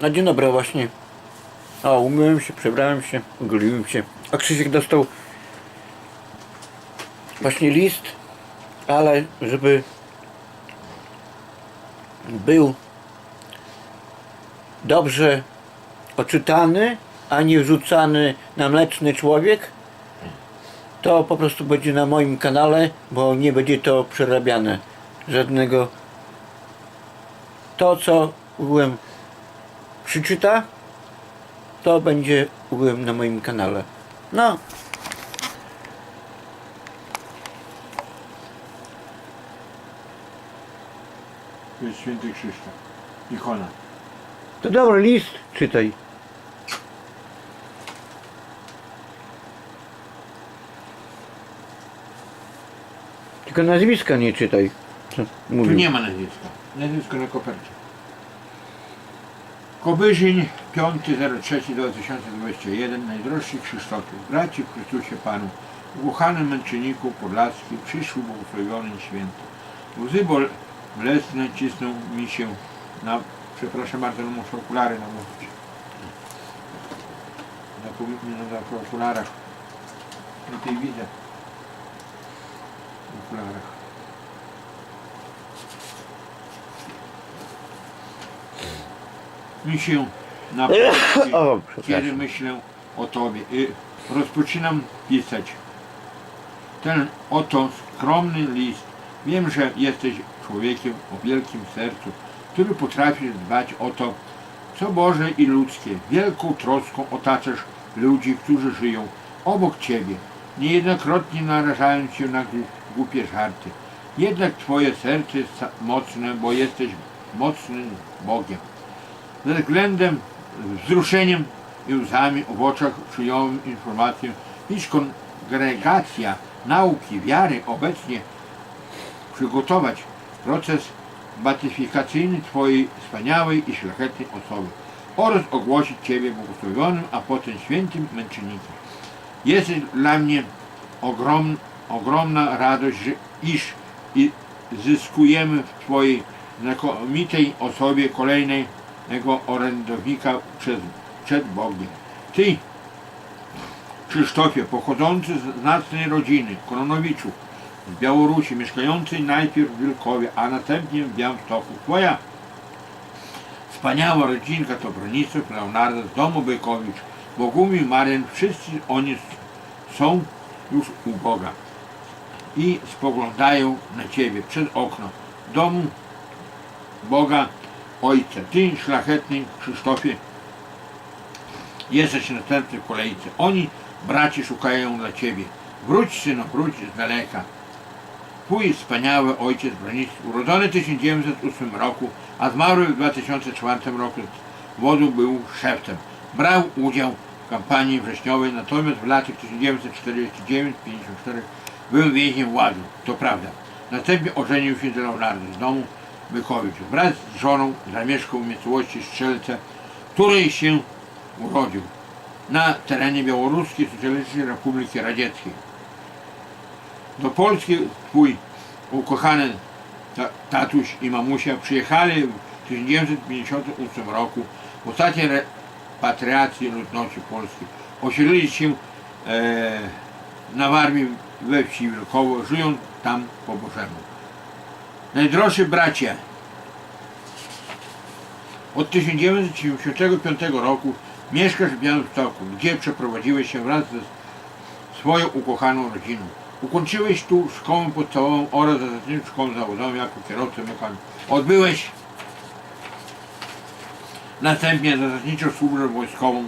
Na dzień dobry właśnie. O, umyłem się, przebrałem się, ogoliłem się. A Krzysiek dostał właśnie list, ale żeby był dobrze oczytany, a nie wrzucany na mleczny człowiek, to po prostu będzie na moim kanale, bo nie będzie to przerabiane. Żadnego to, co byłem przeczyta, to będzie byłem na moim kanale. No, To jest święty Krzysztof. Ikona. to dobry list, czytaj. Tylko nazwiska nie czytaj. Co Tu nie ma nazwiska. Nazwisko na kopercie. Kobyżyń 5.03.2021 Najdroższy Krzysztofie, braci w Chrystusie Panu, ukochanym męczenniku podlaskim, przyszły błogosławiony święty. Łzy bol cisną mi się na... Przepraszam bardzo, no muszę okulary nałożyć. Na, pół- na, na okularach. Tej widzę. W okularach. Mi się na O, kiedy przepraszam. myślę o Tobie. I rozpoczynam pisać ten oto skromny list. Wiem, że jesteś człowiekiem o wielkim sercu, który potrafi dbać o to, co Boże i ludzkie. Wielką troską otaczasz ludzi, którzy żyją obok Ciebie, niejednokrotnie narażając się na gł- głupie żarty. Jednak Twoje serce jest sa- mocne, bo jesteś mocnym Bogiem. Ze względem, wzruszeniem i łzami w oczach przyjąłem informację, iż kongregacja nauki wiary obecnie przygotować proces beatyfikacyjny Twojej wspaniałej i szlachetnej osoby oraz ogłosić Ciebie błogosławionym, a potem świętym męczennikiem. Jest dla mnie ogrom, ogromna radość, że, iż i zyskujemy w Twojej znakomitej osobie kolejnego orędownika przed, przed Bogiem. Ty, Krzysztofie, pochodzący z znacnej rodziny Koronowiczów z Białorusi, mieszkający najpierw w Wilkowie, a następnie w Białymstoku. Twoja wspaniała rodzinka to Bronisław, Leonardo z domu Bykowicz, Bogumił, Marian, wszyscy oni są już u Boga i spoglądają na Ciebie przez okno domu Boga Ojca. Ty, szlachetny Krzysztofie, jesteś następny w kolejce. Oni, braci, szukają dla Ciebie. Wróć, synu, wróć z daleka. Twój wspaniały ojciec Bronisław, urodzony w 1908 roku, a zmarły w 2004 roku z wodu był szeftem. Brał udział w kampanii wrześniowej, natomiast w latach 1949-54 był więźniem władzy. To prawda. Następnie ożenił się z Leonardo z domu Bykowicz. Wraz z żoną zamieszkał w miejscowości Strzelce, w której się urodził na terenie Białoruskiej Socjalistycznej Republiki Radzieckiej. Do Polski twój ukochany ta, tatuś i mamusia przyjechali w 1958 roku w ostatniej repatriacji ludności polskiej. Osiedlili się e, na Warmii we wsi Wielkowo, żyją tam po Bożemu. Najdrożsi bracia, od 1995 roku mieszkasz w Białymstoku, gdzie przeprowadziłeś się wraz ze swoją ukochaną rodziną. Ukończyłeś tu szkołę podstawową oraz zasadniczą szkołę zawodową jako kierowca mechanik. Odbyłeś następnie zasadniczą służbę wojskową.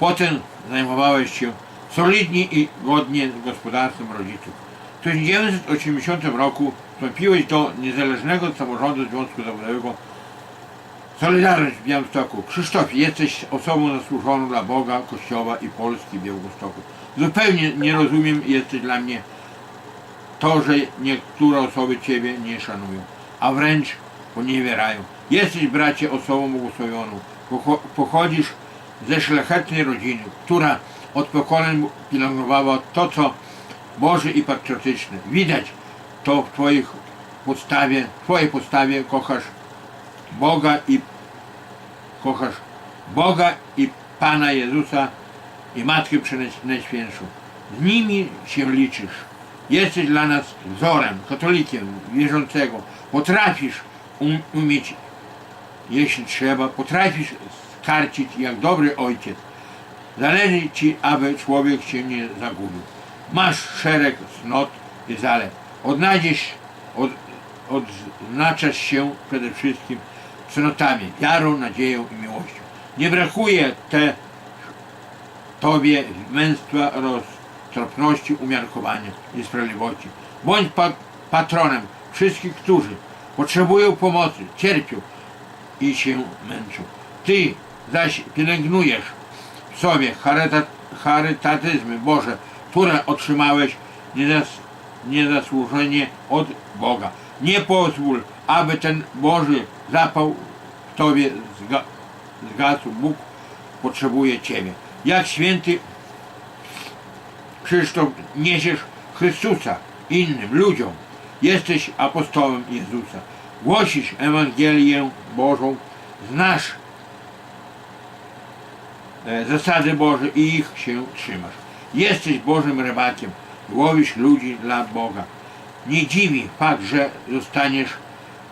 Potem zajmowałeś się solidnie i godnie gospodarstwem rodziców. W 1980 roku wstąpiłeś do niezależnego samorządu Związku Zawodowego Solidarność w Białymstoku. Krzysztof, jesteś osobą zasłużoną dla Boga, Kościoła i Polski w Białymstoku. Zupełnie nie rozumiem, jesteś dla mnie to, że niektóre osoby Ciebie nie szanują, a wręcz poniewierają. Jesteś, bracie, osobą błogosławioną. Pocho- Pochodzisz ze szlachetnej rodziny, która od pokoleń pielęgnowała to, co Boże i patriotyczne. Widać to w Twoich podstawie, w Twojej podstawie kochasz Boga i kochasz Boga i Pana Jezusa i Matkę Przenajświętszą. Z nimi się liczysz. Jesteś dla nas wzorem, katolikiem, wierzącego. Potrafisz um, umieć, jeśli trzeba, potrafisz skarcić jak dobry ojciec. Zależy ci, aby człowiek się nie zagubił. Masz szereg cnot i zalet. Odnajdziesz, od, odznaczasz się przede wszystkim cnotami, wiarą, nadzieją i miłością. Nie brakuje te Tobie męstwa, roztropności, umiarkowania i sprawiedliwości. Bądź pa patronem wszystkich, którzy potrzebują pomocy, cierpią i się męczą. Ty zaś pielęgnujesz w sobie charyta, charytatyzmy Boże, które otrzymałeś niezas, niezasłużenie od Boga. Nie pozwól, aby ten Boży zapał w Tobie zga, zgasł. Bóg potrzebuje Ciebie. Jak święty Krzysztof niesiesz Chrystusa innym ludziom. Jesteś apostołem Jezusa. Głosisz Ewangelię Bożą. Znasz e, zasady Boże i ich się trzymasz. Jesteś Bożym rybakiem. Łowisz ludzi dla Boga. Nie dziwi fakt, że zostaniesz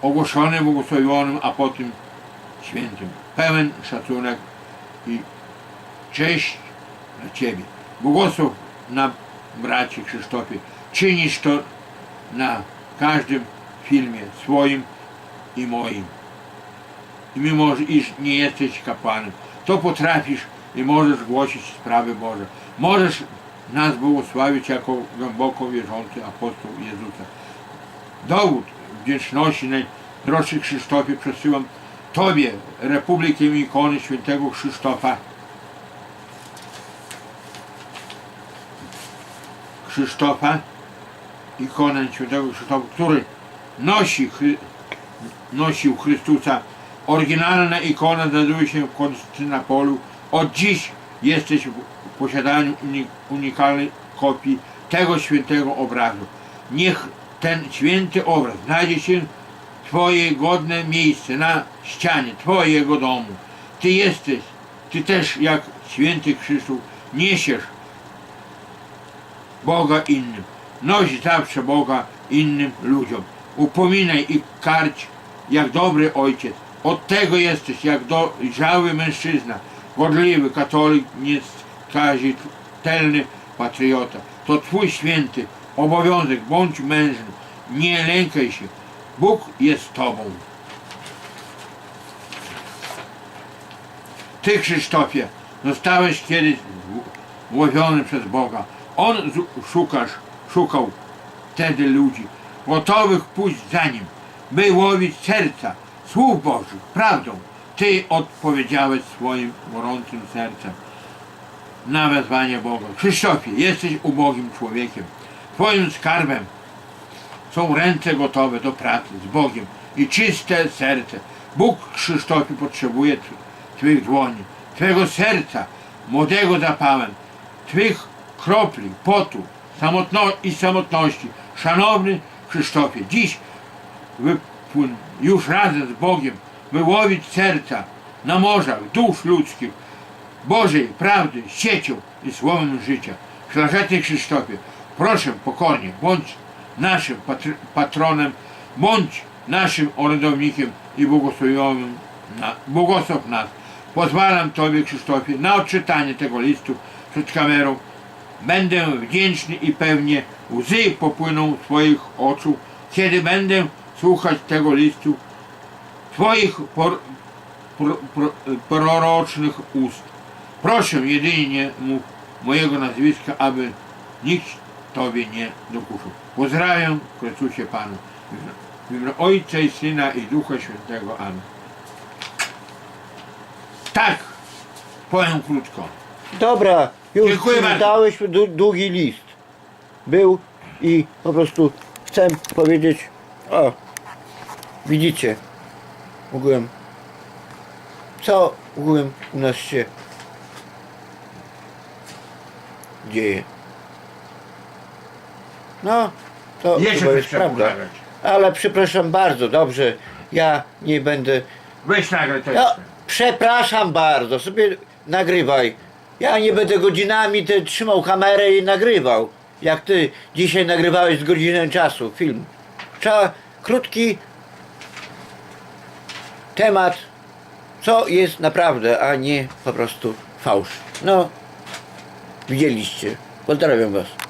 ogłoszony błogosławionym, a potem świętym. Pełen szacunek i cześć dla Ciebie. Błogosław na bracie Krzysztofie. Czynisz to na każdym filmie swoim i moim. I mimo, iż nie jesteś kapłanem, to potrafisz i możesz głosić sprawy Boże. Możesz nas błogosławić jako głęboko wierzący apostoł Jezusa. Dowód wdzięczności najdroższy Krzysztofie przesyłam Tobie, Republikę ikony świętego Krzysztofa, Krzysztofa, ikonę świętego Krzysztofa, który nosi, Chry- nosił Chrystusa. Oryginalna ikona znajduje się w Konstantynopolu. Od dziś jesteś w posiadaniu uni- unikalnej kopii tego świętego obrazu. Niech ten święty obraz znajdzie się Twoje godne miejsce na ścianie Twojego domu. Ty jesteś, Ty też jak święty Krzysztof niesiesz Boga innym. Noś zawsze Boga innym ludziom. Upominaj i karć jak dobry ojciec. Od tego jesteś jak dojrzały mężczyzna, godliwy katolik, nieskazitelny patriota. To Twój święty obowiązek, bądź mężny, nie lękaj się. Bóg jest Tobą. Ty, Krzysztofie, zostałeś kiedyś łowiony przez Boga. On szukasz, szukał wtedy ludzi, gotowych pójść za Nim, by łowić serca, słów Bożych, prawdą. Ty odpowiedziałeś swoim gorącym sercem na wezwanie Boga. Krzysztofie, jesteś ubogim człowiekiem. Twoim skarbem są ręce gotowe do pracy z Bogiem i czyste serce. Bóg Krzysztofie potrzebuje tw- Twych dłoni, Twego serca, młodego zapałem, Twych kropli, potu samotno i samotności. Szanowny Krzysztofie, dziś wypłyn już razem z Bogiem, wyłowić serca na morzach dusz ludzkich, Bożej prawdy, siecią i słowem życia. Szlachetny Krzysztofie, proszę pokornie, bądź naszym patr- patronem, bądź naszym orędownikiem i błogosław nas. Pozwalam Tobie, Krzysztofie, na odczytanie tego listu przed kamerą. Będę wdzięczny i pewnie łzy popłyną z Twoich oczu, kiedy będę słuchać tego listu Twoich por, pro, pro, prorocznych ust. Proszę jedynie mów mojego nazwiska, aby nikt Tobie nie dokuczył. Pozdrawiam w Chrystusie Panu. W imię Ojca i Syna i Ducha Świętego. Amen. Tak, powiem krótko. Dobra, już Dziękuję dałeś dłu- długi list. Był i po prostu chcę powiedzieć, o, widzicie, ogółem, co ogółem u nas się dzieje. No, to Jeszcze chyba coś jest trzeba prawda. nagrać. Ale przepraszam bardzo, dobrze, ja nie będę Weź nagraj to jeszcze. Przepraszam bardzo, sobie nagrywaj. Ja nie będę godzinami ty trzymał kamerę i nagrywał. Jak ty dzisiaj nagrywałeś z godzinę czasu film. Trzeba krótki temat, co jest naprawdę, a nie po prostu fałsz. No, widzieliście. Pozdrawiam was.